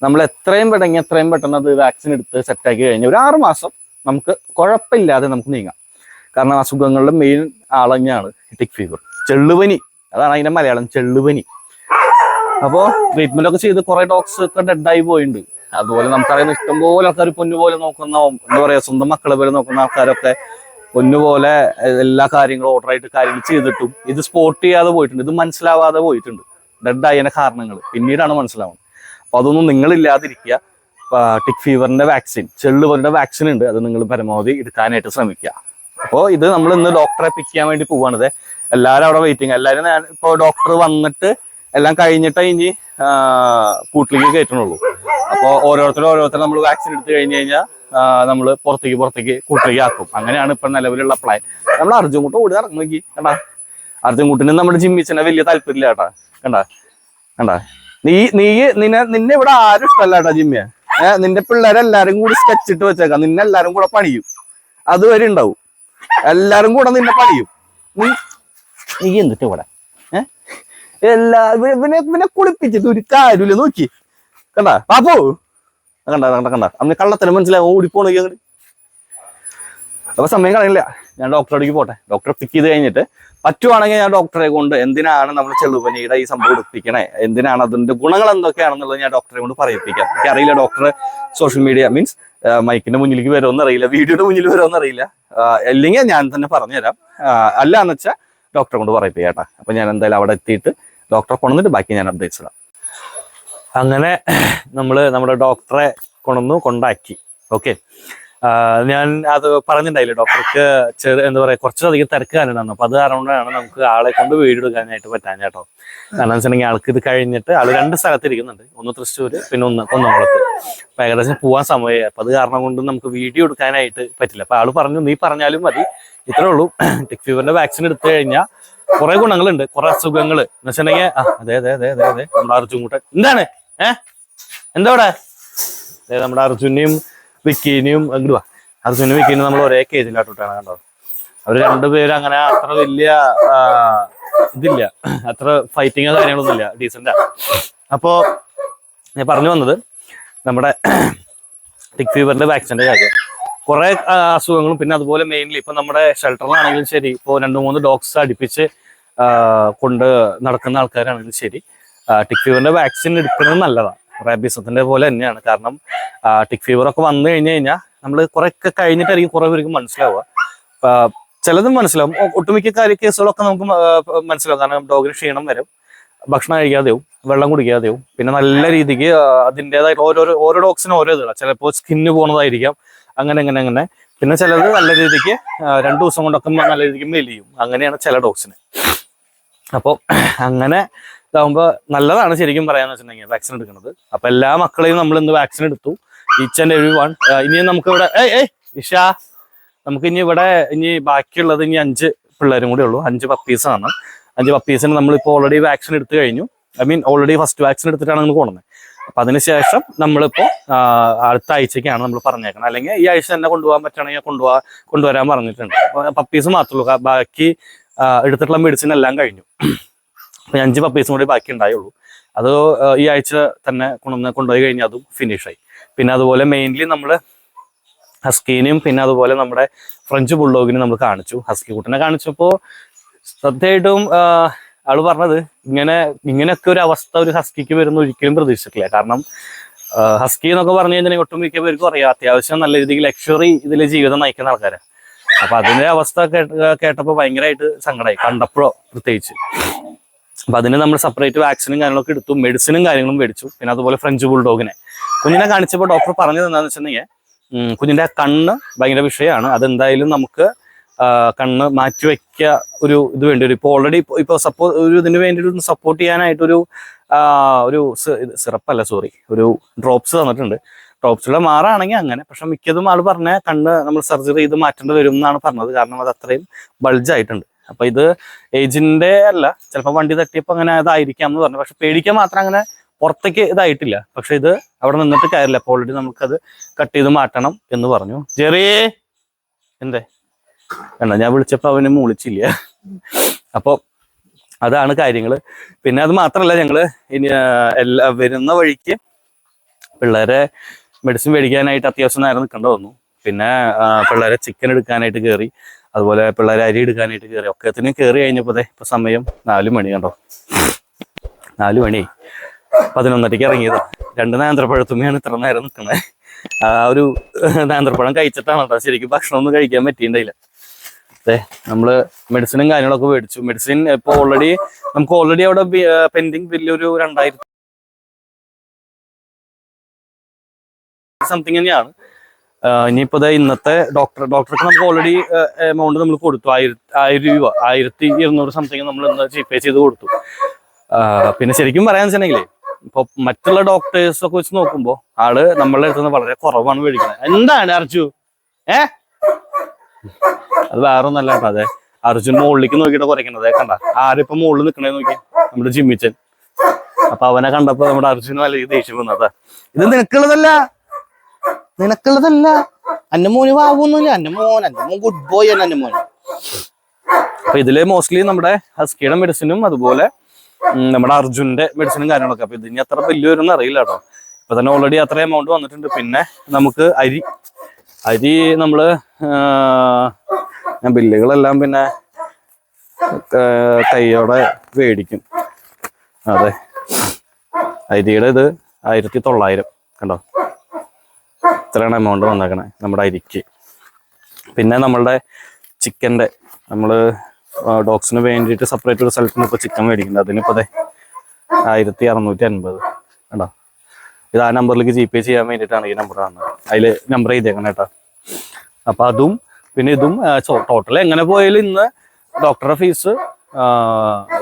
നമ്മൾ എത്രയും പെട്ടെന്ന് എത്രയും പെട്ടെന്ന് അത് വാക്സിൻ എടുത്ത് സെറ്റാക്കി കഴിഞ്ഞാൽ ഒരു ആറ് മാസം നമുക്ക് കുഴപ്പമില്ലാതെ നമുക്ക് നീങ്ങാം. കാരണം അസുഖങ്ങളുടെ മെയിൻ ആൾ ടിക് ഫീവർ. ചെള്ളുപനി അതാണ് അതിന്റെ മലയാളം ചെള്ളുപനി അപ്പോൾ ട്രീറ്റ്മെന്റ് ഒക്കെ ചെയ്ത് കുറെ ഡോക്ടേഴ്സ് ഒക്കെ ഡെഡായി പോയിട്ടുണ്ട് അതുപോലെ നമുക്കറിയാം ഇഷ്ടംപോലെ ആൾക്കാർ പൊന്നുപോലെ നോക്കുന്ന എന്താ പറയാ സ്വന്തം മക്കളെ പോലെ നോക്കുന്ന ആൾക്കാരൊക്കെ പൊന്നുപോലെ എല്ലാ കാര്യങ്ങളും ഓർഡർ ആയിട്ട് കാര്യങ്ങൾ ചെയ്തിട്ടും ഇത് സ്പോട്ട് ചെയ്യാതെ പോയിട്ടുണ്ട്. ഇത് മനസ്സിലാവാതെ പോയിട്ടുണ്ട്. ഡെഡായതിന്റെ കാരണങ്ങൾ പിന്നീടാണ് മനസ്സിലാവുന്നത്. അപ്പൊ അതൊന്നും നിങ്ങളില്ലാതിരിക്കുക. ടിക് ഫീവറിന്റെ വാക്സിൻ ചെള്ളുപൊരിന്റെ വാക്സിൻ ഉണ്ട്. അത് നിങ്ങൾ പരമാവധി എടുക്കാനായിട്ട് ശ്രമിക്കുക. അപ്പോൾ ഇത് നമ്മൾ ഇന്ന് ഡോക്ടറെ പിക്ക് ചെയ്യാൻ വേണ്ടി പോവാണത്. എല്ലാവരും അവിടെ വെയിറ്റിംഗ് എല്ലാവരും ഇപ്പോൾ ഡോക്ടർ വന്നിട്ട് എല്ലാം കഴിഞ്ഞിട്ടേ ഇനി കൂട്ടിലേക്ക് കയറ്റണുള്ളൂ. അപ്പോൾ ഓരോരുത്തരും ഓരോരുത്തരും നമ്മൾ വാക്സിൻ എടുത്തു കഴിഞ്ഞു കഴിഞ്ഞാൽ നമ്മൾ പുറത്തേക്ക് പുറത്തേക്ക് കൂട്ടിലേക്ക് ആക്കും. അങ്ങനെയാണ് ഇപ്പൊ നിലവിലുള്ള പ്ലാൻ നമ്മൾ അർജുൻ കൂട്ടം ഓടി നടക്കുന്നെങ്കിൽ കണ്ടാ? അർജുൻ കൂട്ടിന് നമ്മുടെ ജിമ്മിച്ചനെ വലിയ താല്പര്യമില്ല കേട്ടാ കണ്ടാ? കണ്ടാ? നീ നീ നിന്നെ നിന്നെ ഇവിടെ ആരും ഇഷ്ടമല്ല കേട്ടാ ജിമ്മിയെ. ഏഹ് നിന്റെ പിള്ളേരെല്ലാരും കൂടി സ്കെച്ച് ഇട്ട് വെച്ചേക്കാം. നിന്നെ എല്ലാരും കൂടെ പണിയും. അതുവരെ ഉണ്ടാവും. എല്ലാരും കൂടെ നിന്നെ പണിയും. നീ നീ എന്തിട്ട് ഇവിടെ? ഏഹ് എല്ലാ പിന്നെ പിന്നെ കുളിപ്പിച്ചിട്ട് ഒരു കാര്യമില്ല. നോക്കി. കണ്ടാ? പാപ്പോ കണ്ട കണ്ട കണ്ട. അന്ന് കള്ളത്തിന് മനസ്സിലാവും ഓടിപ്പോണ അങ്ങോട്ട് അപ്പൊ സമയം കളയില്ല ഞാൻ ഡോക്ടറെ അടുക്ക് പോട്ടെ. ഡോക്ടറെ പിക്ക് ചെയ്ത് കഴിഞ്ഞിട്ട് പറ്റുവാണെങ്കിൽ ഞാൻ ഡോക്ടറെ കൊണ്ട് എന്തിനാണ് നമ്മൾ ചെളുപനിയുടെ ഈ സംഭവം എടുപ്പിക്കണേ? എന്തിനാണ് അതിന്റെ ഗുണങ്ങൾ എന്തൊക്കെയാണെന്നുള്ളത് ഞാൻ ഡോക്ടറെ കൊണ്ട് പറയിപ്പിക്കാം. എനിക്ക് അറിയില്ല ഡോക്ടർ സോഷ്യൽ മീഡിയ മീൻസ് മൈക്കിന്റെ മുന്നിലേക്ക് വരുമെന്ന് അറിയില്ല. വീഡിയോയുടെ മുന്നിൽ വരുമെന്ന് അറിയില്ല. അല്ലെങ്കിൽ ഞാൻ തന്നെ പറഞ്ഞുതരാം. അല്ല എന്ന് വെച്ചാൽ ഡോക്ടറെ കൊണ്ട് പറയിപ്പിക്കാം കേട്ടാ. അപ്പൊ ഞാൻ എന്തായാലും അവിടെ എത്തിയിട്ട് ഡോക്ടറെ കൊണ്ടുവന്നിട്ട് ബാക്കി ഞാൻ അപ്ഡേറ്റ്സ് ഇടാം. അങ്ങനെ നമ്മൾ നമ്മുടെ ഡോക്ടറെ കൊണ്ടുവന്നു കൊണ്ടാക്കി. ഓക്കെ ഞാൻ അത് പറഞ്ഞിട്ടുണ്ടായില്ല ഡോക്ടർക്ക് ചെറു എന്താ പറയുക കുറച്ചധികം തിരക്ക് കാരണമാണ് അപ്പൊ അത് കാരണമാണ് നമുക്ക് ആളെ കൊണ്ട് വീഡിയോ എടുക്കാനായിട്ട് പറ്റാൻ കേട്ടോ. കാരണം വെച്ചിട്ടുണ്ടെങ്കിൽ ആൾക്ക് ഇത് കഴിഞ്ഞിട്ട് ആൾ രണ്ട് സ്ഥലത്തിരിക്കുന്നുണ്ട്. ഒന്ന് തൃശ്ശൂര് പിന്നെ ഒന്ന് ഒന്നോളത്ത് അപ്പൊ ഏകദേശം പോവാൻ സമയമായി. അപ്പൊ അത് കാരണം കൊണ്ട് നമുക്ക് വീഡിയോ എടുക്കാനായിട്ട് പറ്റില്ല. അപ്പൊ ആൾ പറഞ്ഞു നീ പറഞ്ഞാലും മതി. ഇത്രേ ഉള്ളൂ. ടിക് ഫീവറിന്റെ വാക്സിൻ എടുത്തു കഴിഞ്ഞാൽ കുറെ ഗുണങ്ങളുണ്ട്. കുറെ അസുഖങ്ങൾ എന്ന് വെച്ചിട്ടുണ്ടെങ്കിൽ അതെ അതെ അതെ അതെ അതെ. നമ്മുടെ അർജുൻ കൂട്ടൻ. എന്താണ്? ഏ? എന്താ ഇവിടെ നമ്മുടെ അർജുനെയും വിക്കീനെയും അങ്ങോട്ട് അർജുനും വിക്കീനും നമ്മൾ ഒരേ കേജിലാട്ടോട്ടാണ് കണ്ടോ അവർ രണ്ടുപേരും അങ്ങനെ അത്ര വലിയ ഇതില്ല. അത്ര ഫൈറ്റിങ്ങോ കാര്യങ്ങളൊന്നും ഇല്ല. ഡീസന്റാ അപ്പോ ഞാൻ പറഞ്ഞു വന്നത് നമ്മുടെ ടിക് ഫീവറിന്റെ വാക്സിന്റെ കാര്യം. കുറെ അസുഖങ്ങളും പിന്നെ അതുപോലെ മെയിൻലി ഇപ്പൊ നമ്മുടെ ഷെൽട്ടറിലാണെങ്കിലും ശരി. ഇപ്പോ രണ്ട് മൂന്ന് ഡോക്സ് അടുപ്പിച്ച് കൊണ്ട് നടക്കുന്ന ആൾക്കാരാണെങ്കിലും ശരി. ടിക് ഫീവറിന്റെ വാക്സിൻ എടുക്കുന്നത് നല്ലതാണ് റാബീസത്തിന്റെ പോലെ തന്നെയാണ്. കാരണം ടിക് ഫീവർ ഒക്കെ വന്നു കഴിഞ്ഞു കഴിഞ്ഞാൽ നമ്മൾ കുറെ ഒക്കെ കഴിഞ്ഞിട്ടായിരിക്കും കുറെ പേർക്ക് മനസ്സിലാവുക. ചിലതും മനസ്സിലാവും. ഒട്ടുമിക്ക കാര്യ കേസുകളൊക്കെ നമുക്ക് മനസ്സിലാവും. കാരണം ഡോഗിന് ക്ഷീണം വരും. ഭക്ഷണം കഴിക്കാതെയും വെള്ളം കുടിക്കാതെയും പിന്നെ നല്ല രീതിക്ക് അതിന്റെതായിട്ട് ഓരോരോ ഓരോ ഡോഗ്സിനും ഓരോ ഇതാണ് ചിലപ്പോൾ സ്കിന്ന് പോകുന്നതായിരിക്കാം. അങ്ങനെ അങ്ങനെ അങ്ങനെ. പിന്നെ ചിലത് നല്ല രീതിക്ക് രണ്ടു ദിവസം കൊണ്ടൊക്കെ നല്ല രീതിക്ക് മെലിയും. അങ്ങനെയാണ് ചില ഡോഗ്സിന്. അപ്പോൾ അങ്ങനെ ഇതാവുമ്പോൾ നല്ലതാണ് ശരിക്കും പറയാന്ന് വെച്ചിട്ടുണ്ടെങ്കിൽ വാക്സിൻ എടുക്കുന്നത്. അപ്പൊ എല്ലാ മക്കളെയും നമ്മൾ ഇന്ന് വാക്സിൻ എടുത്തു. ഈച്ച് ആൻഡ് എവറി വൺ ഇനി നമുക്ക് ഇവിടെ ഏയ് ഏയ് ഇഷ. നമുക്ക് ഇനി ഇവിടെ ഇനി ബാക്കിയുള്ളത് ഇനി അഞ്ച് പിള്ളേരും കൂടെ ഉള്ളൂ. അഞ്ച് പപ്പീസാണ് അഞ്ച് പപ്പീസിന് നമ്മളിപ്പോൾ ഓൾറെഡി വാക്സിൻ എടുത്തു കഴിഞ്ഞു. I mean already first vaccine എടുത്തിട്ടാണ് നിങ്ങൾ കൊണ്ടുവന്നത് അപ്പൊ അതിനുശേഷം നമ്മളിപ്പോ അടുത്ത ആഴ്ചക്കാണ് നമ്മൾ പറഞ്ഞേക്കുന്നത് അല്ലെങ്കിൽ ഈ ആഴ്ച തന്നെ കൊണ്ടുപോകാൻ പറ്റുകയാണെങ്കിൽ കൊണ്ടുപോകാ കൊണ്ടുവരാൻ പറഞ്ഞിട്ടുണ്ട്. പപ്പീസ് മാത്രമേ ഉള്ളൂ. ബാക്കി എടുത്തിട്ടുള്ള മെഡിസിൻ എല്ലാം കഴിഞ്ഞു. അപ്പൊ ഈ അഞ്ച് പപ്പീസും കൂടി ബാക്കി ഉണ്ടായുള്ളൂ അത് ഈ ആഴ്ച തന്നെ കൊണ്ടുവന്ന് കൊണ്ടുപോയി കഴിഞ്ഞാൽ അതും ഫിനിഷായി പിന്നെ അതുപോലെ മെയിൻലി നമ്മൾ ഹസ്കീനെയും പിന്നെ അതുപോലെ നമ്മുടെ ഫ്രഞ്ച് ബുൾഡോഗിനെ നമ്മൾ കാണിച്ചു. ഹസ്കി കുട്ടനെ കാണിച്ചപ്പോൾ ആ, ആൾ പറഞ്ഞത് ഇങ്ങനെ ഇങ്ങനെയൊക്കെ ഒരു അവസ്ഥ ഒരു ഹസ്കിക്ക് വരുന്ന ഒരിക്കലും പ്രതീക്ഷിച്ചിട്ടില്ല. കാരണം ഹസ്കി എന്നൊക്കെ പറഞ്ഞു കഴിഞ്ഞാൽ ഒട്ടുമിക്ക പേർക്കും അറിയാം. അത്യാവശ്യം നല്ല രീതിയിൽ ലക്ഷറി ഇതിലെ ജീവിതം നയിക്കുന്ന ആൾക്കാരാണ് അപ്പൊ അതിന്റെ അവസ്ഥ കേട്ടപ്പോൾ കേട്ടപ്പോ ഭയങ്കരമായിട്ട് സങ്കടമായി കണ്ടപ്പോഴോ പ്രത്യേകിച്ച്. അപ്പൊ അതിന് നമ്മൾ സെപ്പറേറ്റ് വാക്സിനും കാര്യങ്ങളൊക്കെ എടുത്തു മെഡിസിനും കാര്യങ്ങളും മേടിച്ചു. പിന്നെ അതുപോലെ ഫ്രഞ്ച് ബുൾഡോഗിനെ കുഞ്ഞിനെ കാണിച്ചപ്പോൾ ഡോക്ടർ പറഞ്ഞത് എന്താണെന്ന് വെച്ചിട്ടുണ്ടെങ്കിൽ കുഞ്ഞിന്റെ കണ്ണ് ഭയങ്കര വിഷയമാണ് അതെന്തായാലും നമുക്ക് കണ്ണ് മാറ്റിവെക്ക ഒരു ഇത് വേണ്ടി വരും. ഇപ്പോൾ ഓൾറെഡി ഇപ്പോൾ സപ്പോ ഒരു ഇതിന് വേണ്ടി സപ്പോർട്ട് ചെയ്യാനായിട്ടൊരു ഒരു സിറപ്പല്ല സോറി ഒരു ഡ്രോപ്സ് തന്നിട്ടുണ്ട്. ഡ്രോപ്സിലൂടെ മാറാണെങ്കിൽ അങ്ങനെ. പക്ഷെ മിക്കതും ആൾ പറഞ്ഞ കണ്ണ് നമ്മൾ സർജറി ചെയ്ത് മാറ്റേണ്ടി വരും എന്നാണ് പറഞ്ഞത്. കാരണം അത് അത്രയും ബൾജ് ആയിട്ടുണ്ട്. അപ്പൊ ഇത് ഏജിന്റെ അല്ല ചിലപ്പോൾ വണ്ടി തട്ടിയപ്പോൾ അങ്ങനെ ഇതായിരിക്കാം എന്ന് പറഞ്ഞു. പക്ഷെ പേടിക്കാൻ മാത്രം അങ്ങനെ പുറത്തേക്ക് ഇതായിട്ടില്ല. പക്ഷെ ഇത് അവിടെ നിന്നിട്ട് കാര്യമില്ല അപ്പോൾ ഓൾറെഡി നമുക്കത് കട്ട് ചെയ്ത് മാറ്റണം എന്ന് പറഞ്ഞു. ചെറിയേ എന്തേ? വേണ്ട ഞാൻ വിളിച്ചപ്പോൾ അവന് മൂളിച്ചില്ല. അപ്പോൾ അതാണ് കാര്യങ്ങൾ പിന്നെ അത് മാത്രമല്ല ഞങ്ങൾ ഇനി എല്ലാ വരുന്ന വഴിക്ക് പിള്ളേരെ മെഡിസിൻ മേടിക്കാനായിട്ട് അത്യാവശ്യം നേരം നിൽക്കേണ്ട വന്നു പിന്നെ പിള്ളേരെ ചിക്കൻ എടുക്കാനായിട്ട് കയറി അതുപോലെ പിള്ളേർ അരി എടുക്കാനായിട്ട് കയറി ഒക്കത്തിനും കയറി കഴിഞ്ഞപ്പോൾ ദേ ഇപ്പൊ സമയം നാല് മണി കണ്ടോ? നാല് മണി. പതിനൊന്നരയ്ക്ക് ഇറങ്ങിയതാ. രണ്ട് നേന്ത്രപ്പഴത്തുമ്മയാണ് ഇത്ര നേരം നിൽക്കുന്നത് ആ ഒരു നേന്ത്രപ്പഴം കഴിച്ചിട്ടാണ് കേട്ടോ. ശരിക്കും ഭക്ഷണമൊന്നും കഴിക്കാൻ പറ്റിയിട്ടുണ്ടായില്ല. അതെ നമ്മൾ മെഡിസിനും കാര്യങ്ങളൊക്കെ മേടിച്ചു. മെഡിസിൻ ഇപ്പൊ ഓൾറെഡി നമുക്ക് ഓൾറെഡി അവിടെ പെൻഡിങ് ബില്ല് ഒരു രണ്ടായിരത്തി സംതിങ് തന്നെയാണ്. ഇനിയിപ്പോ ഇന്നത്തെ ഡോക്ടർ ഡോക്ടർക്ക് നമുക്ക് ഓൾറെഡി എമൗണ്ട് നമ്മൾ കൊടുത്തു. ആയിരത്തി ആയിരം രൂപ ആയിരത്തി ഇരുന്നൂറ് സംതിങ് നമ്മൾ ഇന്ന് ജിപേ ചെയ്ത് കൊടുത്തു. പിന്നെ ശരിക്കും പറയാന്ന് വെച്ചിട്ടുണ്ടെങ്കിൽ ഇപ്പൊ മറ്റുള്ള ഡോക്ടേഴ്സ് ഒക്കെ വെച്ച് നോക്കുമ്പോ ആൾ നമ്മളുടെ അടുത്ത് നിന്ന് വളരെ കുറവാണ് മേടിക്കുന്നത് എന്താണ് അർജു? ഏ? അത് വേറെ ഒന്നല്ല കേട്ടോ അതെ. അർജുൻ മുകളിലേക്ക് നോക്കിയിട്ട് കുറയ്ക്കണത് കണ്ട. ആരിപ്പോ മുകളിൽ നിൽക്കണേ നോക്കി? നമ്മുടെ ജിമ്മിച്ചൻ. അപ്പൊ അവനെ കണ്ടപ്പോ നമ്മുടെ അർജുൻ നല്ല ദേഷ്യം വന്നതാ ഇത് നിനക്കുള്ളതല്ല. നിനക്കുള്ളതല്ല. അന്റെ മോന് വാവൊന്നുമില്ല. അന്റെ മോൻ അന്റെ മോൻ ഗുഡ് ബോയ് ആണ് അന്റെ അപ്പൊ ഇതിൽ മോസ്റ്റ്ലി നമ്മുടെ ഹസ്കിയുടെ മെഡിസിനും അതുപോലെ നമ്മുടെ അർജുന്റെ മെഡിസിനും കാര്യങ്ങളൊക്കെ. അപ്പൊ ഇതിന് അത്ര വലിയ വരുമെന്ന് അറിയില്ല കേട്ടോ. ഇപ്പൊ തന്നെ ഓൾറെഡി അത്ര എമൗണ്ട് വന്നിട്ടുണ്ട്. പിന്നെ നമുക്ക് അരി. അരി നമ്മൾ ബില്ലുകളെല്ലാം പിന്നെ കൈയോടെ മേടിക്കും അതെ. അരിയുടെ ഇത് ആയിരത്തി തൊള്ളായിരം. കണ്ടോ? ഇത്രയാണ് എമൗണ്ട് വന്നേക്കണേ നമ്മുടെ അരിക്ക്. പിന്നെ നമ്മളുടെ ചിക്കന്റെ നമ്മൾ ഡോഗ്സിന് വേണ്ടിയിട്ട് സെപ്പറേറ്റ് ഒരു സ്ഥലത്ത് നിന്ന് ഇപ്പോൾ ചിക്കൻ മേടിക്കുന്നുണ്ട്. അതിനിപ്പോൾ അതെ ആയിരത്തി അറുന്നൂറ്റി അൻപത് കേട്ടോ ഇത് ആ നമ്പറിലേക്ക് ജി പേ ചെയ്യാൻ വേണ്ടിയിട്ടാണ് ഈ നമ്പർ വന്നത് അതിൽ നമ്പർ ചെയ്തേക്കണം കേട്ടോ അപ്പം അതും പിന്നെ ഇതും ടോട്ടൽ എങ്ങനെ പോയാലും ഇന്ന് ഡോക്ടറുടെ ഫീസ്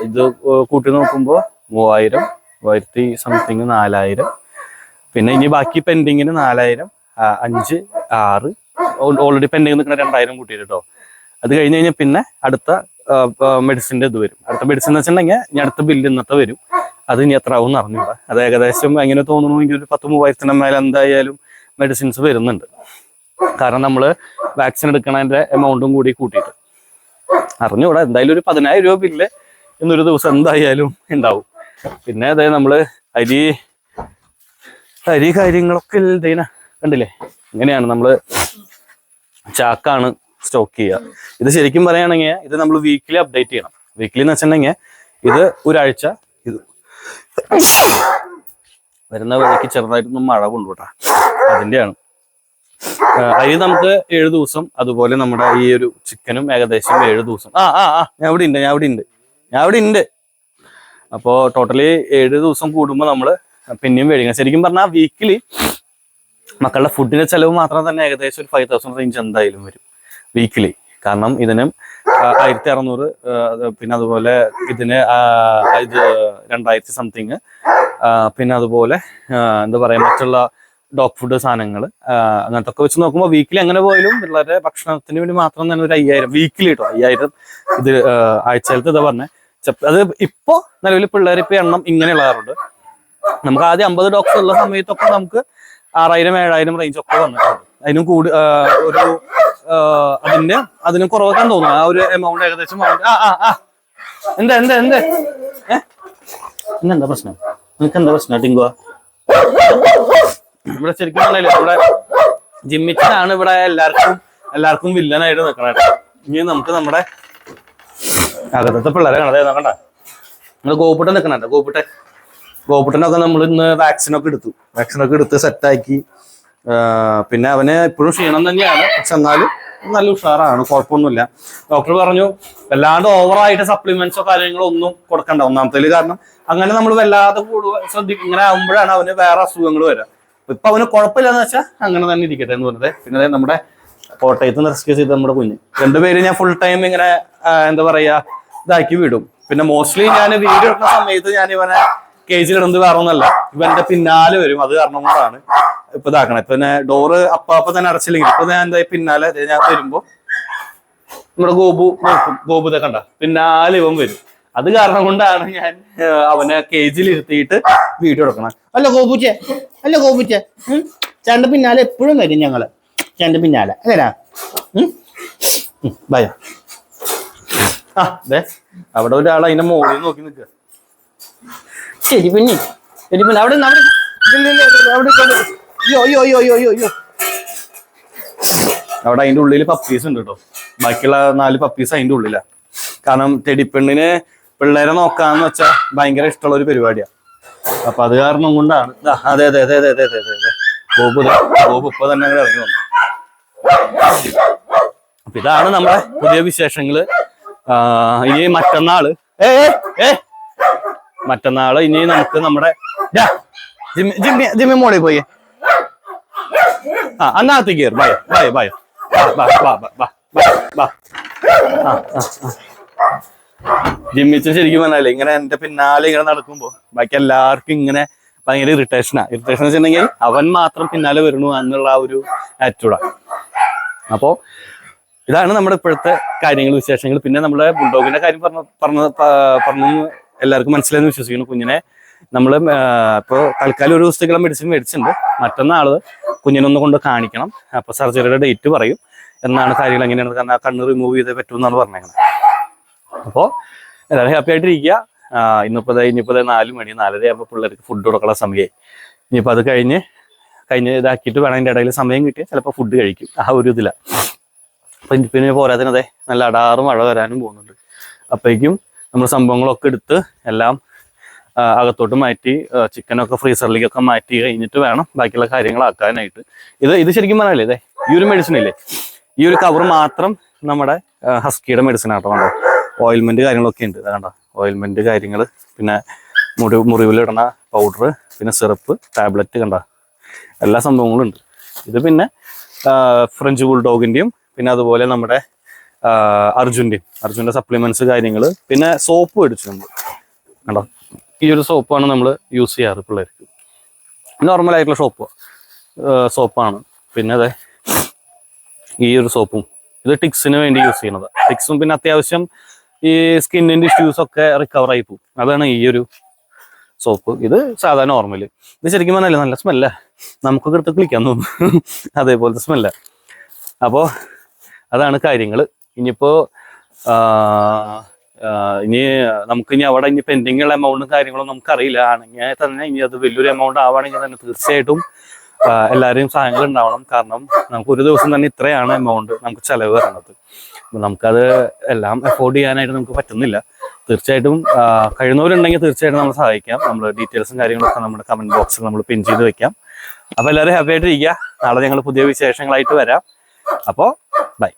ഇത് കൂട്ടി നോക്കുമ്പോൾ മൂവായിരം മൂവായിരത്തി സംതിങ് നാലായിരം. പിന്നെ ഇനി ബാക്കി പെൻഡിങ്ങിന് നാലായിരം. അഞ്ച് ആറ് ഓൾറെഡി പെൻഡിങ് നിൽക്കുന്ന രണ്ടായിരം കൂട്ടിയിട്ട് കേട്ടോ അത് കഴിഞ്ഞ് കഴിഞ്ഞാൽ പിന്നെ അടുത്ത മെഡിസിന്റെ ഇത് വരും. അടുത്ത മെഡിസിൻ എന്ന് വെച്ചിട്ടുണ്ടെങ്കിൽ ഇനി അടുത്ത ബില്ല് ഇന്നത്തെ വരും. അത് ഇനി എത്ര ആവും അറിഞ്ഞില്ല അത് ഏകദേശം എങ്ങനെ തോന്നുന്നുവെങ്കിൽ ഒരു പത്ത് മൂവായിരത്തിന് മേലെ എന്തായാലും മെഡിസിൻസ് വരുന്നുണ്ട്. കാരണം നമ്മൾ വാക്സിൻ എടുക്കണതിന്റെ എമൗണ്ടും കൂടി കൂട്ടിയിട്ട്. അറിഞ്ഞൂടാ എന്തായാലും ഒരു പതിനായിരം രൂപ ബില്ല് ഇന്നൊരു ദിവസം എന്തായാലും ഉണ്ടാവും പിന്നെ അതായത് നമ്മൾ അരി അരി കാര്യങ്ങളൊക്കെ ഇതേന കണ്ടില്ലേ? ഇങ്ങനെയാണ് നമ്മൾ ചാക്കാണ് സ്റ്റോക്ക് ചെയ്യുക. ഇത് ശരിക്കും പറയുകയാണെങ്കിൽ ഇത് നമ്മൾ വീക്കിലി അപ്ഡേറ്റ് ചെയ്യണം. വീക്കിലി എന്ന് വെച്ചിട്ടുണ്ടെങ്കിൽ ഇത് ഒരാഴ്ച ഇത് വരുന്ന വഴിക്ക് ചെറുതായിട്ടൊന്നും മഴ കൊണ്ടുപോട്ടാ അതിന്റെയാണ്. ആ, അരി നമുക്ക് ഏഴ് ദിവസം അതുപോലെ നമ്മുടെ ഈ ഒരു ചിക്കനും ഏകദേശം ഏഴ് ദിവസം. ആ ആ ആ ഞാൻ ഇവിടെ ഉണ്ട് ഞാൻ ഇവിടെ ഉണ്ട് ഞാൻ ഇവിടെ ഉണ്ട്. അപ്പോൾ ടോട്ടലി ഏഴ് ദിവസം കൂടുമ്പോൾ നമ്മൾ പിന്നെയും വേടിക്കണം. ശരിക്കും പറഞ്ഞാൽ വീക്കിലി മക്കളുടെ ഫുഡിന്റെ ചെലവ് മാത്രം തന്നെ ഏകദേശം ഒരു ഫൈവ് തൗസൻഡ് റേഞ്ച് എന്തായാലും വരും വീക്കിലി കാരണം ഇതിനും ആയിരത്തി അറുന്നൂറ് പിന്നെ അതുപോലെ ഇതിന് ഇത് രണ്ടായിരത്തി സംതിങ് പിന്നെ അതുപോലെ എന്താ പറയാ മറ്റുള്ള ഡോഗ് ഫുഡ് സാധനങ്ങൾ അങ്ങനത്തെ ഒക്കെ വെച്ച് നോക്കുമ്പോൾ വീക്കിലി അങ്ങനെ പോയാലും പിള്ളേരുടെ ഭക്ഷണത്തിന് വേണ്ടി മാത്രം തന്നെ ഒരു അയ്യായിരം വീക്കിലി കേട്ടോ അയ്യായിരം ഇത് ആഴ്ചയിലത്തെ ഇതാ പറഞ്ഞത് അത് ഇപ്പോ നിലവിൽ പിള്ളേർ ഇപ്പൊ എണ്ണം ഇങ്ങനെ ഉള്ളതാറുണ്ട് നമുക്ക് ആദ്യം അമ്പത് ഡോക്ടർ ഉള്ള സമയത്തൊക്കെ നമുക്ക് ആറായിരം ഏഴായിരം റേഞ്ച് ഒക്കെ വന്നിട്ടുണ്ട്. അതിനും കൂടി ഒരു അതിന്റെ അതിനും കുറവൊക്കെ തോന്നുന്നു. ആ ഒരു എമൗണ്ട് ഏകദേശം ആ ആ ആ. എന്താ എന്താ എന്താ? എന്താ പ്രശ്നം? നിനക്ക് എന്താ പ്രശ്നം ടിങ്കുവാ ഇവിടെ ശരിക്കും പറഞ്ഞില്ല ഇവിടെ ജിമ്മിച്ചാണ് ഇവിടെ എല്ലാവർക്കും എല്ലാവർക്കും വില്ലനായിട്ട് നിൽക്കണേ ഇനി നമുക്ക് നമ്മുടെ അകത്തത്തെ പിള്ളേരെ കണ്ടതേ നോക്കണ്ട. നിങ്ങൾ ഗോപുട്ടൻ നിൽക്കണ ഗോപുട്ടൻ. ഗോപുട്ടനൊക്കെ നമ്മൾ ഇന്ന് വാക്സിനൊക്കെ എടുത്തു. വാക്സിനൊക്കെ എടുത്ത് സെറ്റാക്കി പിന്നെ അവനെ ഇപ്പോഴും ക്ഷീണം തന്നെയാണ്. പക്ഷെ എന്നാലും നല്ല ഉഷാറാണ്. കുഴപ്പമൊന്നുമില്ല. ഡോക്ടർ പറഞ്ഞു വല്ലാണ്ട് ഓവറായിട്ട് സപ്ലിമെന്റ്സോ കാര്യങ്ങളോ ഒന്നും കൊടുക്കണ്ട. ഒന്നാമത്തേൽ കാരണം അങ്ങനെ നമ്മൾ വല്ലാതെ കൂടുതൽ ശ്രദ്ധിക്കും ഇങ്ങനെ ആകുമ്പോഴാണ് അവന് വേറെ അസുഖങ്ങൾ വരിക. ഇപ്പൊ അവന് കുഴപ്പമില്ലെന്ന് വെച്ചാൽ അങ്ങനെ തന്നെ ഇരിക്കട്ടെ എന്ന് പറഞ്ഞത്. പിന്നെ നമ്മുടെ കോട്ടയത്ത് റെസ്ക്യൂ ചെയ്ത നമ്മുടെ കുഞ്ഞ്. രണ്ടുപേരും ഞാൻ ഫുൾ ടൈം ഇങ്ങനെ എന്താ പറയാ ഇതാക്കി വിടും. പിന്നെ മോസ്റ്റ്ലി ഞാൻ വീട് എടുക്കുന്ന സമയത്ത് ഞാൻ ഇവനെ കേജിൽ കിടന്ന് വേറെ ഒന്നല്ല. ഇവന്റെ പിന്നാലെ വരും. അത് കാരണം കൊണ്ടാണ് ഇപ്പൊ ഇതാക്കണേ. ഇപ്പൊ ഡോറ് അപ്പാപ്പ അപ്പൊ തന്നെ അടച്ചില്ലെങ്കിൽ. ഇപ്പൊ ഞാൻ എന്താ പിന്നാലെ ഞാൻ വരുമ്പോ നമ്മുടെ ഗോപു ഗോപു ഇതൊക്കെ കണ്ട? പിന്നാലെ ഇവൻ വരും. അത് കാരണം കൊണ്ടാണ് ഞാൻ അവനെ കേജിൽ ഇരുത്തിയിട്ട് വീഡിയോ എടുക്കണം. അല്ല ഗോപുച്ചേ. അല്ല ഗോപുച്ചേ? ചേട്ടന്റെ പിന്നാലെ എപ്പോഴും വരും ഞങ്ങൾ. ചേട്ടന്റെ പിന്നാലെ. അല്ലേടാ ഭയ ആ അതെ അവിടെ ഒരാൾ അതിന്റെ മോളിൽ നോക്കി നിൽക്കുക. ശരി പിന്നെ? ശരി പിന്നെ അവിടെ അവിടെ അതിന്റെ ഉള്ളിൽ പപ്പീസ് ഉണ്ട് കേട്ടോ. ബാക്കിയുള്ള നാല് പപ്പീസ് അതിന്റെ ഉള്ളിലാ. കാരണം തെടിപ്പെണ്ണിന് പിള്ളേരെ നോക്കാന്ന് വെച്ചാൽ ഭയങ്കര ഇഷ്ടമുള്ള ഒരു പരിപാടിയാണ് അപ്പൊ അത് കാരണം കൊണ്ടാണ്. അതെ അതെ അതെ അതെ അതെ അതെ അതെ അതെ. ഗോപു ഇപ്പൊ തന്നെ അങ്ങനെ ഇറങ്ങി വന്നു. അപ്പൊ ഇതാണ് നമ്മുടെ പുതിയ വിശേഷങ്ങൾ. ഇനി മറ്റന്നാൾ. ഏ, ഏ മറ്റന്നാൾ ഇനി നമുക്ക് നമ്മുടെ ജിമ്മി ജിമ്മി മോളിൽ പോയി. ആ അന്നാത്തി കീർ ബൈ ബൈ ബൈ ബാ ബാ ബാ ബാ ബാ ബാ. ആ ആ ജിമ്മിച്ച് ശരിക്കും പറഞ്ഞാലേ ഇങ്ങനെ എന്റെ പിന്നാലെ ഇങ്ങനെ നടക്കുമ്പോ ബാക്കി എല്ലാവർക്കും ഇങ്ങനെ ഭയങ്കര ഇറിറ്റേഷനാ ഇറിറ്റേഷൻ വെച്ചിട്ടുണ്ടെങ്കിൽ അവൻ മാത്രം പിന്നാലെ വരണു എന്നുള്ള ആ ഒരു ആറ്റിറ്റ്യൂഡാ അപ്പോ ഇതാണ് നമ്മുടെ ഇപ്പോഴത്തെ കാര്യങ്ങൾ വിശേഷങ്ങൾ. പിന്നെ നമ്മുടെ ബുൾഡോഗിന്റെ കാര്യം പറഞ്ഞ പറഞ്ഞ പറഞ്ഞു എല്ലാവർക്കും മനസ്സിലായെന്ന് വിശ്വസിക്കുന്നു കുഞ്ഞിനെ. നമ്മൾ ഇപ്പോൾ തൽക്കാലം ഒരു ദിവസത്തേക്കുള്ള മെഡിസിൻ മേടിച്ചിട്ടുണ്ട്. മറ്റന്നാൾ കുഞ്ഞിനൊന്ന് കൊണ്ട് കാണിക്കണം. അപ്പോൾ സർജറിയുടെ ഡേറ്റ് പറയും. എന്നാണ് കാര്യങ്ങൾ എങ്ങനെയാണ് കാരണം ആ കണ്ണ് റിമൂവ് ചെയ്തേ പറ്റുമെന്നാണ് പറഞ്ഞേക്കുന്നത് അപ്പോൾ എല്ലാവരും ഹാപ്പി ആയിട്ടിരിക്കുക. ഇന്നിപ്പോൾ ഇനിയിപ്പോൾ നാല് മണി നാലര ആകുമ്പോൾ പിള്ളേർക്ക് ഫുഡ് കൊടുക്കാനുള്ള സമയമായി ഇനിയിപ്പോൾ അത് കഴിഞ്ഞ് കഴിഞ്ഞ് ഇതാക്കിയിട്ട് വേണം അതിന്റെ ഇടയിൽ സമയം കിട്ടിയാൽ ചിലപ്പോൾ ഫുഡ് കഴിക്കും. ആ ഒരു ഇതിലാണ് അപ്പം പിന്നെ പോരാത്തിന് നല്ല അടാറും മഴ വരാനും പോകുന്നുണ്ട്. അപ്പോഴേക്കും നമ്മൾ സംഭവങ്ങളൊക്കെ എടുത്ത് എല്ലാം അകത്തോട്ട് മാറ്റി ചിക്കനൊക്കെ ഫ്രീസറിലേക്കൊക്കെ മാറ്റി കഴിഞ്ഞിട്ട് വേണം ബാക്കിയുള്ള കാര്യങ്ങളാക്കാനായിട്ട് ഇത് ഇത് ശരിക്കും പറഞ്ഞാലേ ഇതേ ഈ ഒരു മെഡിസിൻ അല്ലേ ഈ ഒരു കവർ മാത്രം നമ്മുടെ ഹസ്കിയുടെ മെഡിസിൻ ആട്ടോ കണ്ടോ? ഓയിൽമെന്റ് കാര്യങ്ങളൊക്കെ ഉണ്ട്. കണ്ടോ? ഓയിൽമെന്റ് കാര്യങ്ങൾ പിന്നെ മുറി മുറിവിലിടണ പൗഡർ പിന്നെ സിറപ്പ് ടാബ്ലറ്റ് കണ്ട? എല്ലാ സംഭവങ്ങളും ഉണ്ട്. ഇത് പിന്നെ ഫ്രഞ്ച് ബുൾഡോഗിന്റെയും പിന്നെ അതുപോലെ നമ്മുടെ ആ, അർജുന്റെയും അർജുന്റെ സപ്ലിമെന്റ്സ് കാര്യങ്ങൾ പിന്നെ സോപ്പ് മേടിച്ചു നമ്മൾ കണ്ടോ? ഈ ഒരു സോപ്പാണ് നമ്മൾ യൂസ് ചെയ്യാറ് പിള്ളേർക്ക് നോർമൽ ആയിട്ടുള്ള സോപ്പ് സോപ്പാണ് പിന്നെ അതെ ഈ ഒരു സോപ്പും ഇത് ടിക്സിന് വേണ്ടി യൂസ് ചെയ്യുന്നത്. ടിക്സും പിന്നെ അത്യാവശ്യം ഈ സ്കിന്നിന്റെ ഇഷ്യൂസ് ഒക്കെ റിക്കവർ ആയി പോകും. അതാണ് ഈ ഒരു സോപ്പ് ഇത് സാധാരണ നോർമൽ ഇത് ശരിക്കും പറഞ്ഞാൽ നല്ല സ്മെല്ല നമുക്കൊക്കെ എടുത്ത് കുളിക്കാൻ തോന്നും. അതേപോലത്തെ സ്മെല്ല അപ്പോൾ അതാണ് കാര്യങ്ങൾ ഇനിയിപ്പോൾ ഇനി നമുക്ക് ഇനി അവിടെ ഇനി പെൻഡിങ് ഉള്ള എമൗണ്ടും കാര്യങ്ങളും നമുക്കറിയില്ല. ആണെങ്കിൽ തന്നെ ഇനി അത് വലിയൊരു എമൗണ്ട് ആവുകയാണെങ്കിൽ തന്നെ തീർച്ചയായിട്ടും എല്ലാവരെയും സഹായങ്ങൾ ഉണ്ടാവണം. കാരണം നമുക്ക് ഒരു ദിവസം തന്നെ ഇത്രയാണ് എമൗണ്ട് നമുക്ക് ചെലവ് വരുന്നത് നമുക്കത് എല്ലാം അഫോർഡ് ചെയ്യാനായിട്ട് നമുക്ക് പറ്റുന്നില്ല. തീർച്ചയായിട്ടും കഴിയുന്നവരുണ്ടെങ്കിൽ തീർച്ചയായിട്ടും നമ്മൾ സഹായിക്കാം. നമ്മൾ ഡീറ്റെയിൽസും കാര്യങ്ങളൊക്കെ നമ്മുടെ കമന്റ് ബോക്സിൽ നമ്മൾ പിൻ ചെയ്ത് വെക്കാം. അപ്പോൾ എല്ലാവരും ഹാപ്പി ആയിട്ടിരിക്കുക. നാളെ ഞങ്ങൾ പുതിയ വിശേഷങ്ങളായിട്ട് വരാം. അപ്പോൾ ബൈ